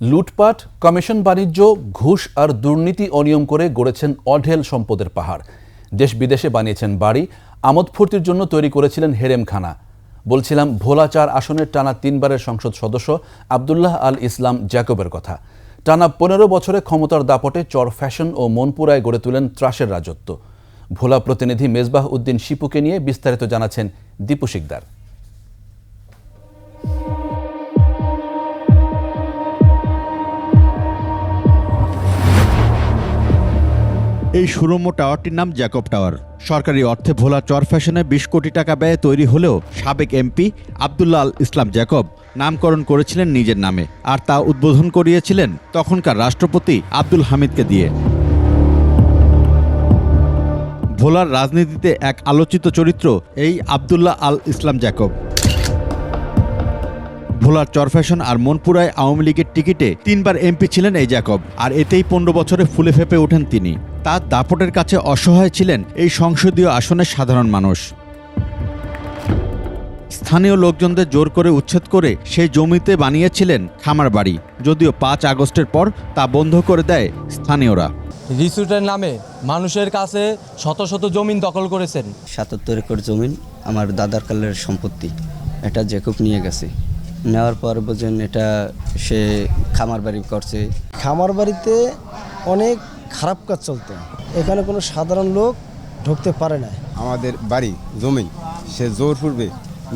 লুটপাট, কমিশন বাণিজ্য, ঘুষ আর দুর্নীতি অনিয়ম করে গড়েছেন অঢেল সম্পদের পাহাড়। দেশ বিদেশে বানিয়েছেন বাড়ি, আমোদ ফুর্তির জন্য তৈরি করেছিলেন হেরেমখানা। বলছিলাম ভোলাচার আসনের টানা তিনবারের সংসদ সদস্য আবদুল্লাহ আল ইসলাম জ্যাকবের কথা। টানা পনেরো বছরে ক্ষমতার দাপটে চর ফ্যাশন ও মনপুরায় গড়ে তুলেন ত্রাসের রাজত্ব। ভোলা প্রতিনিধি মেজবাহ উদ্দিন শিপুকে নিয়ে বিস্তারিত জানাচ্ছেন দীপু শিকদার। এই সুরম্য টাওয়ারটির নাম জ্যাকব টাওয়ার। সরকারি অর্থে ভোলা চর ফ্যাশনে বিশ কোটি টাকা ব্যয়ে তৈরি হলেও সাবেক এমপি আবদুল্লাহ আল ইসলাম জ্যাকব নামকরণ করেছিলেন নিজের নামে আর তা উদ্বোধন করিয়েছিলেন তখনকার রাষ্ট্রপতি আব্দুল হামিদকে দিয়ে। ভোলার রাজনীতিতে এক আলোচিত চরিত্র এই আবদুল্লাহ আল ইসলাম জ্যাকব। ভোলার চরফ্যাশন আর মনপুরায় আওয়ামী লীগের টিকিটে তিনবার এমপি ছিলেন এই জ্যাকব, আর এতেই পনেরো বছরে ফুলে ফেপে ওঠেন তিনি। তার দাপটের কাছে অসহায় ছিলেন এই সংসদীয় আসনের সাধারণ মানুষ। স্থানীয় লোকজনদের জোর করে উচ্ছেদ করে সেই জমিতে বানিয়েছিলেন খামার বাড়ি যদিও পাঁচ আগস্টের পর তা বন্ধ করে দেয় স্থানীয়রা। রিসুটের নামে মানুষের কাছে শত শত জমিন দখল করেছেন। সাতাত্তর একর জমিন আমার দাদার কালের সম্পত্তি এটা জেকুব নিয়ে গেছে। নেওয়ার পর বোঝেন এটা সে খামার বাড়ি করছে। খামার বাড়িতে অনেক খারাপ কাজ চলতো। এখানে কোনো সাধারণ লোক ঢুকতে পারে না আমাদের বাড়ি জমি সে জোর পূর্বে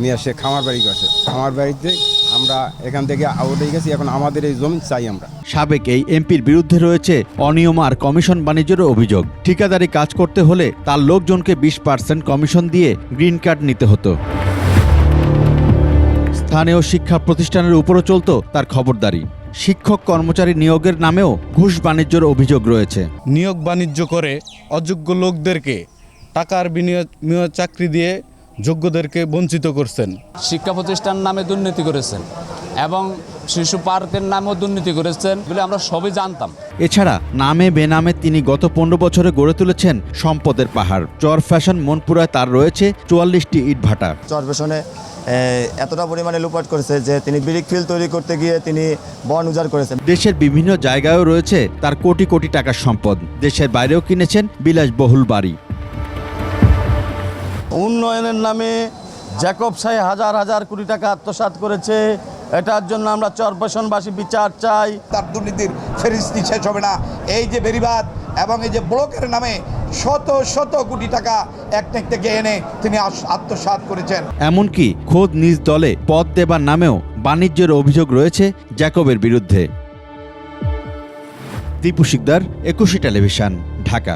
নিয়ে সে খামার বাড়ি করছে খামার বাড়িতে আমরা এখান থেকে আউট হয়ে গেছি এখন আমাদের এই জমি চাই আমরা। সাবেক এই এমপির বিরুদ্ধে রয়েছে অনিয়ম আর কমিশন বাণিজ্যেরও অভিযোগ। ঠিকাদারি কাজ করতে হলে তার লোকজনকে বিশ পার্সেন্ট কমিশন দিয়ে গ্রিন কার্ড নিতে হতো। স্থানীয় শিক্ষা প্রতিষ্ঠানের উপরও চলত তার খবরদারি। শিক্ষক কর্মচারী নিয়োগের নামেও ঘুষ বাণিজ্যের অভিযোগ রয়েছে। নিয়োগ বাণিজ্য করে অযোগ্য লোকদেরকে টাকার বিনিয়োগ চাকরি দিয়ে যোগ্যদেরকে বঞ্চিত করছেন। শিক্ষা প্রতিষ্ঠান নামে দুর্নীতি করেছেন এবং শিশু পার্কের নামেও দুর্নীতি করেছেন বলে আমরা সবই জানতাম। এছাড়া নামে বেনামে তিনি গত পনেরো বছরে গড়ে তুলেছেন সম্পদের পাহাড়। চর ফ্যাশন মনপুরায় তার রয়েছে চুয়াল্লিশটি ইটভাটা। চরপেশনে এতটা পরিমাণে লুপাট করেছে যে তিনি ব্রিক ফিল তৈরি করতে গিয়ে তিনি বন উজাড় করেছেন। দেশের বিভিন্ন জায়গায়ও রয়েছে তার কোটি কোটি টাকার সম্পদ। দেশের বাইরেও কিনেছেন বিলাসবহুল বাড়ি। উন্নয়নের নামে জ্যাকব সাহে হাজার হাজার কোটি টাকা আত্মসাত করেছে এটার জন্য আমরা চরপেশনবাসী বিচার চাই। তার দুর্নীতির ফেরিস্তি শেষ হবে না। এই যে বেরিবাদ এবং এই যে ব্লকের নামে শত শত কোটি টাকা একটেক থেকে এনে তিনি আত্মসাৎ করেছেন। এমনকি খোদ নিজ দলে পদ দেবার নামেও বাণিজ্যের অভিযোগ রয়েছে জ্যাকবের বিরুদ্ধে। দীপু শিকদার একুশে টেলিভিশন ঢাকা।